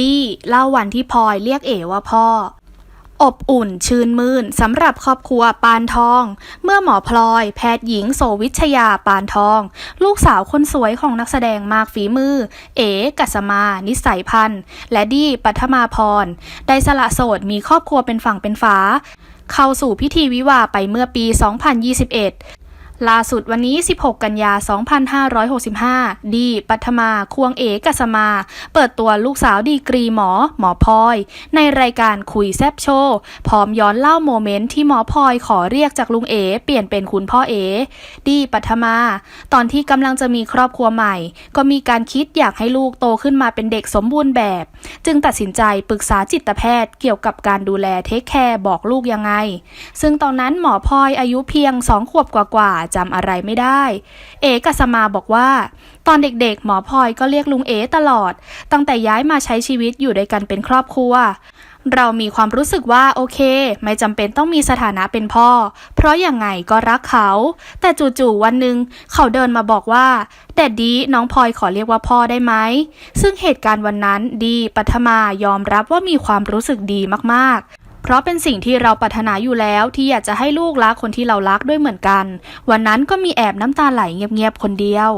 ดีเล่าวันที่พลอยเรียกเอว่าพ่อ อบอุ่นชื่นมื่นสำหรับครอบครัวปานทอง เมื่อหมอพลอย แพทย์หญิงโสวิชยาปานทอง ลูกสาวคนสวยของนักแสดงมากฝีมือ เอ๋กัสมา นิสัยพันธ์และดีปัทมาพร ได้สละโสดมีครอบครัวเป็นฝั่งเป็นฝาเข้าสู่พิธีวิวาไปเมื่อปี 2021 ล่าสุดวันนี้ 16 กันยา 2565 ดี ปัทมา ควงเอกัสมา เปิดตัวลูกสาวดีกรีหมอ หมอพลอย ในรายการคุยแซบโชว์ พร้อมย้อนเล่าโมเมนต์ที่หมอพลอยขอเรียกจากลุงเอ เปลี่ยนเป็นคุณพ่อเอ ดีปัทมา ตอนที่กำลังจะมีครอบครัวใหม่ ก็มีการคิดอยากให้ลูกโตขึ้นมาเป็นเด็กสมบูรณ์แบบ จึงตัดสินใจปรึกษาจิตแพทย์เกี่ยวกับการดูแลเทคแคร์บอกลูกยังไง ซึ่งตอนนั้นหมอพลอยอายุเพียงสองขวบกว่าจำอะไรไม่ได้ เอกัสมาบอกว่า ตอนเด็กๆ หมอพลอยก็เรียกลุงเอตลอด ตั้งแต่ย้ายมาใช้ชีวิตอยู่ด้วยกันเป็นครอบครัว เรามีความรู้สึกว่าโอเค ไม่จำเป็นต้องมีสถานะเป็นพ่อ เพราะอย่างไงก็รักเขา แต่จู่ๆวันหนึ่งเขาเดินมาบอกว่าแต่ดีน้องพลอยขอเรียกว่าพ่อได้ไหม ซึ่งเหตุการณ์วันนั้นดีปัทมายอมรับว่ามีความรู้สึกดีมากๆ เพราะเป็นสิ่งที่เราปรารถนาอยู่แล้วที่อยากจะให้ลูกรักคนที่เรารักด้วยเหมือนกัน วันนั้นก็มีแอบน้ำตาไหลเงียบๆคนเดียว